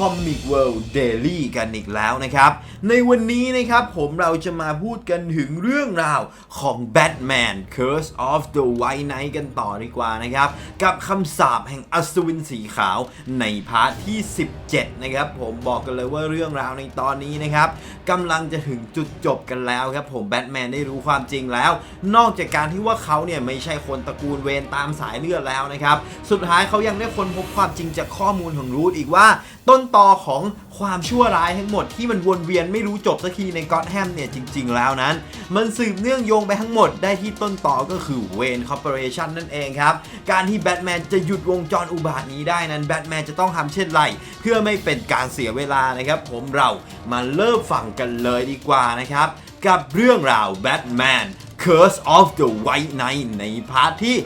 Comic World Daily กันอีกแล้วนะครับ ในวันนี้นะครับผมเราจะมาพูดกันถึงเรื่องราวของ Batman Curse of the White Knight กันต่อดีกว่านะครับ กับคำสาปแห่งอัศวินสีขาวในพาร์ทที่ 17 นะครับ ผมบอกกันเลยว่าเรื่องราวในตอนนี้นะครับกำลังจะถึงจุดจบกันแล้วครับผมแบทแมนได้รู้ความจริงแล้ว นอกจากการที่ว่าเขาเนี่ยไม่ใช่คนตระกูลเวนตามสายเลือดแล้วนะครับ สุดท้ายเขายังได้ค้นพบความจริงจากข้อมูลของรูทอีกว่าต้นตอของความชั่วร้ายทั้งหมดที่มันวนเวียนไม่รู้จบสักทีในก็อตแฮมเนี่ยจริง ๆ แล้วนั้น มันสืบเนื่องโยงไปทั้งหมดได้ที่ต้นตอก็คือเวนคอร์ปอเรชันนั่นเองครับ การที่แบทแมนจะหยุดวงจรอุบาทนี้ได้นั้นแบทแมนจะต้องทำเช่นไร เพื่อไม่เป็นการเสียเวลานะครับ ผมเรามาเริ่มฟังกันเลยดีกว่านะครับ กับเรื่องราวแบทแมน Curse of the White Knight ในพาร์ทที่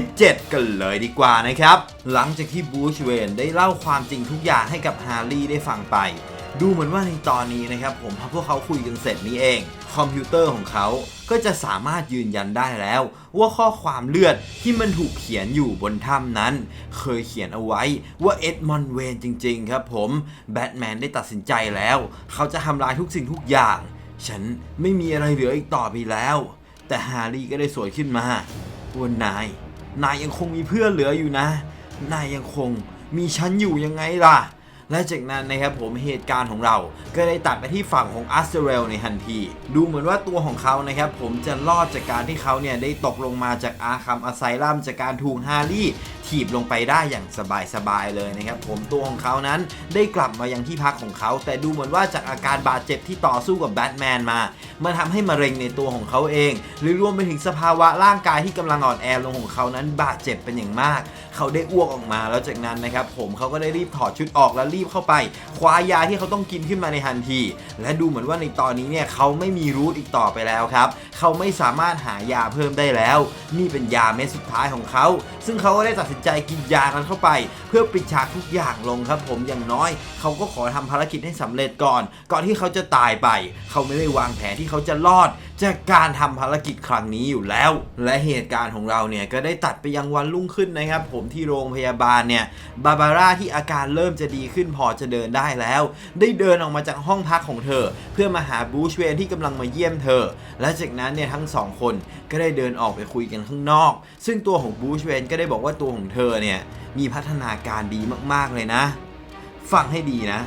17 กันเลยดีกว่านะครับ หลังจากที่บูชเวนได้เล่าความจริงทุกอย่างให้กับฮาร์รี่ได้ฟังไป ดูเหมือนว่าในตอนนี้นะครับผมพอพวกเขาคุยกันเสร็จนี้เอง คอมพิวเตอร์ของเขาก็จะสามารถยืนยันได้แล้ว ว่าข้อความเลือดที่มันถูกเขียนอยู่บนถ้ำนั้น เคยเขียนเอาไว้ว่าเอ็ดมอนเวนจริงๆ ครับผมแบทแมนได้ตัดสินใจแล้ว เขาจะทำลายทุกสิ่งทุกอย่าง ฉันไม่มีอะไรเหลืออีกต่อไปแล้ว แต่ฮารี่ก็ได้สวนขึ้นมาวันนาย นายยังคงมีเพื่อนเหลืออยู่นะ นายยังคงมีฉันอยู่ยังไงล่ะ และจากนั้นนะครับผมเหตุการณ์ของเราก็ได้ตัดไปที่ฝั่งของอัสเซเรลในทันที ดูเหมือนว่าตัวของเขานะครับผมจะรอดจากการที่เขาเนี่ยได้ตกลงมาจากอาคัมอาไซลัมจากการถูกฮารี่ถีบลงไปได้อย่างสบายๆเลยนะครับผมตัวของเขานั้นได้กลับมายังที่พักของเขา แต่ดูเหมือนว่าจากอาการบาดเจ็บที่ต่อสู้กับแบทแมนมา มันทำให้มะเร็งในตัวของเขาเอง หรือรวมไปถึงสภาวะร่างกายที่กำลังอ่อนแอลงของเขานั้นบาดเจ็บเป็นอย่างมาก เขาได้อ้วกออกมาแล้วจากนั้นนะครับผมเขาก็ได้รีบถอดชุดออกแล้วรีบเข้าไปคว้ายาที่เขาต้องกินขึ้นมาในทันที และดูเหมือนว่าในตอนนี้เนี่ยเขาไม่มีรูทอีกต่อไปแล้วครับ เขาไม่สามารถหายาเพิ่มได้แล้ว นี่เป็นยาเม็ดสุดท้ายของเขา ซึ่งเขาก็ได้ตัดสินใจกินยานั้นเข้าไป เพื่อปิดฉากทุกอย่างลงครับผมอย่างน้อย เขาก็ขอทำภารกิจให้สำเร็จก่อน ก่อนที่เขาจะตายไป เขาไม่ได้วางแผนที่เขาจะรอด จากการทำภารกิจครั้งนี้อยู่แล้ว และเหตุการณ์ของเราเนี่ยก็ได้ตัดไปยังวันรุ่งขึ้นนะครับ ผมที่โรงพยาบาลเนี่ยบาบาร่าที่อาการเริ่มจะดีขึ้นพอจะเดินได้แล้ว ได้เดินออกมาจากห้องพักของเธอ เพื่อมาหาบูชเวนที่กำลังมาเยี่ยมเธอ และจากนั้นเนี่ยทั้งสองคนก็ได้เดินออกไปคุยกันข้างนอก ซึ่งตัวของบูชเวนก็ได้บอกว่าตัวของเธอเนี่ยมีพัฒนาการดีมากๆเลยนะ ฟังให้ดีนะ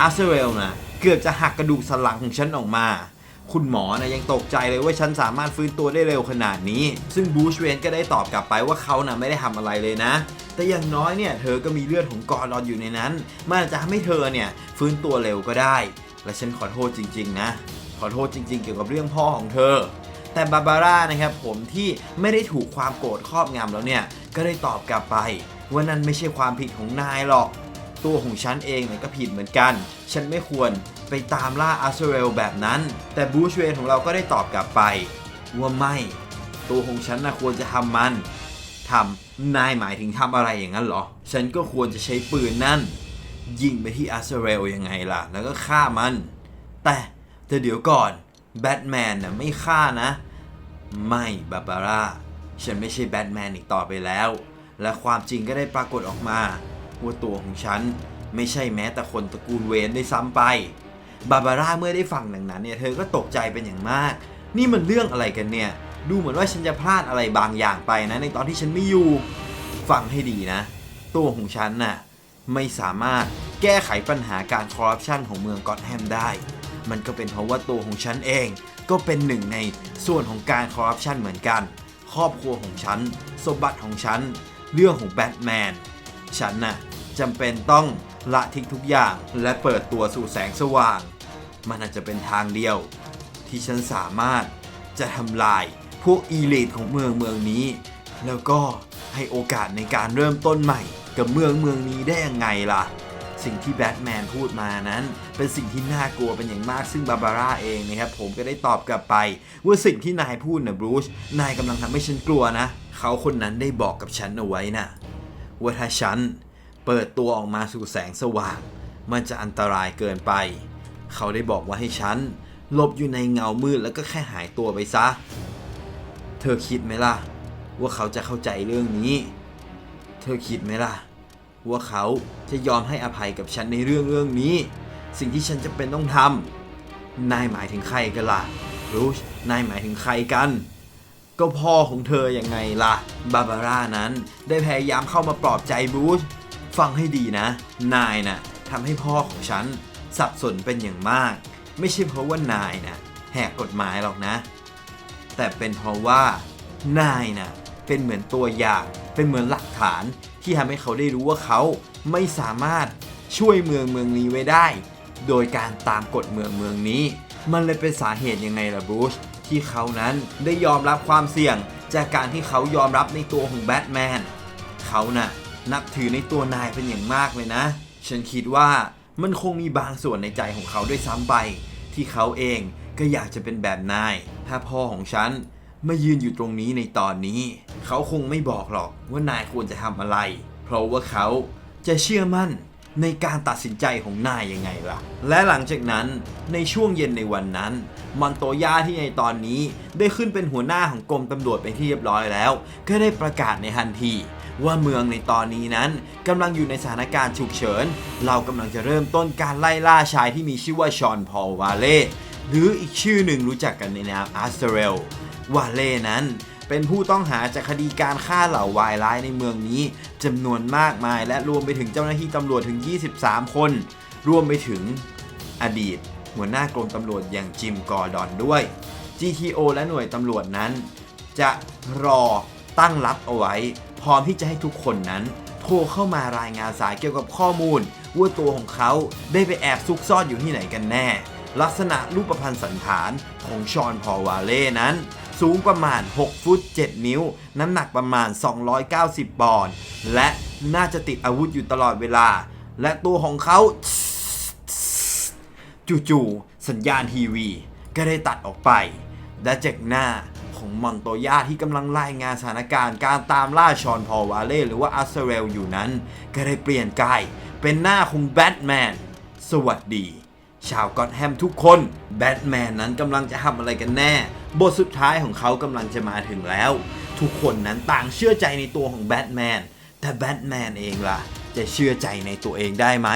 อาร์เซเรลนะเกือบจะหักกระดูกสันหลังของฉันออกมา คุณหมอนะยังตกใจเลยว่าฉันสามารถฟื้นตัวได้เร็วขนาดนี้ ซึ่งบูชเวนก็ได้ตอบกลับไปว่าเขานะไม่ได้ทำอะไรเลยนะ แต่อย่างน้อยเนี่ยเธอก็มีเลือดของกอรอนอยู่ในนั้น มันอาจจะทำให้เธอเนี่ยฟื้นตัวเร็วก็ได้ และฉันขอโทษจริง ๆ นะ ขอโทษจริง ๆ เกี่ยวกับเรื่องพ่อของเธอแต่บาบาร่านะครับผมที่ไม่ได้ถูกความโกรธครอบงำแล้วเนี่ย ก็ได้ตอบกลับไป ว่านั่นไม่ใช่ความผิดของนายหรอก ตัวของฉันเองเนี่ยก็ผิดเหมือนกัน ฉันไม่ควรไปตามล่าอาร์เซเรลแบบนั้น แต่บูชเวนของเราก็ได้ตอบกลับไป ว่าไม่ ตัวของฉันนะควรจะทำมันทำนายหมายถึงทำอะไรอย่างนั้นเหรอ ฉันก็ควรจะใช้ปืนนั่น ยิงไปที่อาร์เซเรลยังไงล่ะ แล้วก็ฆ่ามัน แต่แต่เดี๋ยวก่อนแบทแมนน่ะไม่ฆ่านะ ไม่บาบาร่า ฉันไม่ใช่แบทแมนอีกต่อไปแล้ว และความจริงก็ได้ปรากฏออกมาว่าตัวของฉันไม่ใช่แม้แต่คนตระกูลเวนได้ซ้ำไป บาบาร่าเมื่อได้ฟังดังนั้นเนี่ยเธอก็ตกใจเป็นอย่างมาก นี่มันเรื่องอะไรกันเนี่ย ดูเหมือนว่าฉันจะพลาดอะไรบางอย่างไปนะ ในตอนที่ฉันไม่อยู่ ฟังให้ดีนะ ตัวของฉันน่ะไม่สามารถแก้ไขปัญหาการคอร์รัปชันของเมืองกอตแฮมได้ มันก็เป็นเพราะว่าตัวของฉันเองก็เป็นหนึ่งในส่วนของการคอร์รัปชันเหมือนกัน ครอบครัวของฉัน สมบัติของฉัน เรื่องของแบทแมน ฉันน่ะจำเป็นต้องละทิ้งทุกอย่างและเปิดตัวสู่แสงสว่าง มันอาจจะเป็นทางเดียว ที่ฉันสามารถจะทำลายพวกอีลิทของเมืองเมืองนี้ แล้วก็ให้โอกาสในการเริ่มต้นใหม่กับเมืองเมืองนี้ได้ยังไงล่ะ สิ่งที่แบทแมนพูดมานั้น เป็นสิ่งที่น่ากลัวเป็นอย่างมากซึ่งบาบาร่าเองนะครับผมก็ได้ตอบกลับไปว่าสิ่งที่นายพูดนะบรูชนายกำลังทำให้ฉันกลัวนะ เขาคนนั้นได้บอกกับฉันเอาไว้นะว่าถ้าฉันเปิดตัวออกมาสู่แสงสว่าง มันจะอันตรายเกินไป เขาได้บอกว่าให้ฉันหลบอยู่ในเงามืดแล้วก็แค่หายตัวไปซะ เธอคิดไหมล่ะ ว่าเขาจะเข้าใจเรื่องนี้ เธอคิดไหมล่ะ ว่าเขาจะยอมให้อภัยกับฉันในเรื่องเรื่องนี้ สิ่งที่ฉันจะเป็นต้องทำนายหมายถึงใครกันล่ะรูชนายหมายถึงใครกัน ก็พ่อของเธออยังไงล่ะ บาบาร่านั้นได้พยายามเข้ามาปลอบใจบรูซฟังให้ดีนะ นายน่ะทำให้พ่อของฉันสับสนเป็นอย่างมาก ไม่ใช่เพราะว่านายน่ะแหกกฎหมายหรอกนะ แต่เป็นเพราะว่านายน่ะ เป็นเหมือนตัวอย่าง เป็นเหมือนหลักฐานที่ทำให้เขาได้รู้ว่าเขาไม่สามารถช่วยเมืองเมืองนี้ไว้ได้ โดยการตามกฎเมืองเมืองนี้ มันเลยเป็นสาเหตุยังไงล่ะบรูชที่เขานั้นได้ยอมรับความเสี่ยง จากการที่เขายอมรับในตัวของแบทแมนเขาน่ะนับถือในตัวนายเป็นอย่างมากเลยนะ ฉันคิดว่ามันคงมีบางส่วนในใจของเขาด้วยซ้ำไปที่เขาเองก็อยากจะเป็นแบบนาย ถ้าพ่อของฉันมายืนอยู่ตรงนี้ในตอนนี้ เขาคงไม่บอกหรอกว่านายควรจะทำอะไร เพราะว่าเขาจะเชื่อมั่นในการตัดสินใจของนายยังไงล่ะ และหลังจากนั้นในช่วงเย็นในวันนั้น มอนโตย่าที่ในตอนนี้ได้ขึ้นเป็นหัวหน้าของกรมตำรวจไปนที่เรียบร้อยแล้ว ก็ได้ประกาศในทันที ว่าเมืองในตอนนี้นั้นกำลังอยู่ในสถานการณ์ฉุกเฉิน เรากำลังจะเริ่มต้นการไล่ล่าชายที่มีชื่อว่าชอนพอลวาเล่หรืออีกชื่อหนึ่งรู้จักกันในนามอาร์เซเรลวาเล่นั้น เป็นผู้ต้องหาจากคดีการฆ่าเหล่าวายร้ายในเมืองนี้จำนวนมากมาย และรวมไปถึงเจ้าหน้าที่ตำรวจถึง 23 คน รวมไปถึงอดีต หัวหน้ากรมตำรวจอย่างจิมกอร์ดอนด้วย GTO และหน่วยตำรวจนั้น จะรอตั้งรับเอาไว้ พร้อมที่จะให้ทุกคนนั้น โทรเข้ามารายงานสายเกี่ยวกับข้อมูล ว่าตัวของเขาได้ไปแอบซุกซ่อนอยู่ที่ไหนกันแน่ ลักษณะรูปพรรณสันฐานของชอนพอวาเล่นั้น สูงประมาณ 6 ฟุต 7 นิ้ว น้ำหนักประมาณ 290 ปอนด์และน่าจะติดอาวุธอยู่ตลอดเวลา และตัวของเขาจู่ๆสัญญาณทีวี ก็ได้ตัดออกไป และจากหน้าของมอนโตยาที่กำลังรายงานสถานการณ์การตามล่าชอนพอวาเล่หรือว่าอัสเซเรลอยู่นั้น ก็ได้เปลี่ยนกายเป็นหน้าของแบทแมน สวัสดี ชาวกอตแฮมทุกคนแบทแมนนั้นกำลังจะทำอะไรกันแน่ บทสุดท้ายของเขากำลังจะมาถึงแล้ว ทุกคนนั้นต่างเชื่อใจในตัวของแบทแมนแต่แบทแมนเองล่ะ จะเชื่อใจในตัวเองได้ไหม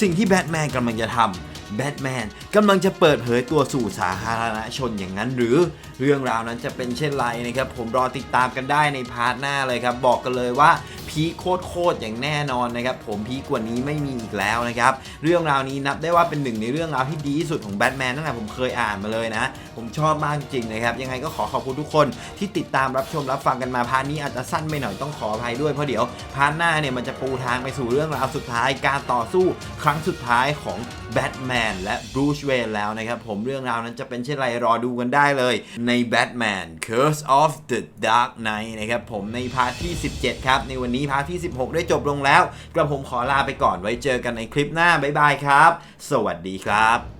สิ่งที่แบทแมนกำลังจะทำ แบทแมนกำลังจะเปิดเผยตัวสู่สาธารณชนอย่างนั้นหรือเรื่องราวนั้นจะเป็นเช่นไรนะครับผมรอติดตามกันได้ในพาร์ทหน้าเลยครับ บอกกันเลยว่าพีคโคตรๆอย่างแน่นอนนะครับผมพีกว่านี้ไม่มีอีกแล้วนะครับเรื่องราวนี้นับได้ว่าเป็นหนึ่งในเรื่องราวที่ดีที่สุดของแบทแมนตั้งแต่ผมเคยอ่านมาเลยนะ ผมชอบมากจริงนะครับยังไงก็ขอขอบคุณทุกคนที่ติดตามรับชมรับฟังกันมาพาร์ทนี้อาจจะสั้นไปหน่อยต้องขออภัยด้วยเพราะเดี๋ยวพาร์ทหน้าเนี่ยมันจะปูทางไปสู่เรื่องราวสุดท้ายการต่อสู้ครั้งสุดท้ายของแบทแมนและบรูชเวนแล้วนะครับผมเรื่องราวนั้นจะเป็นเช่นไรรอดูกันได้เลยใน Batman Curse of the Dark Knight นะครับผมในพาร์ทที่ 17 ครับ ในวันนี้พาร์ทที่ 16 ได้จบลงแล้ว กระผมขอลาไปก่อนไว้เจอกันในคลิปหน้า บ๊ายบายครับ สวัสดีครับ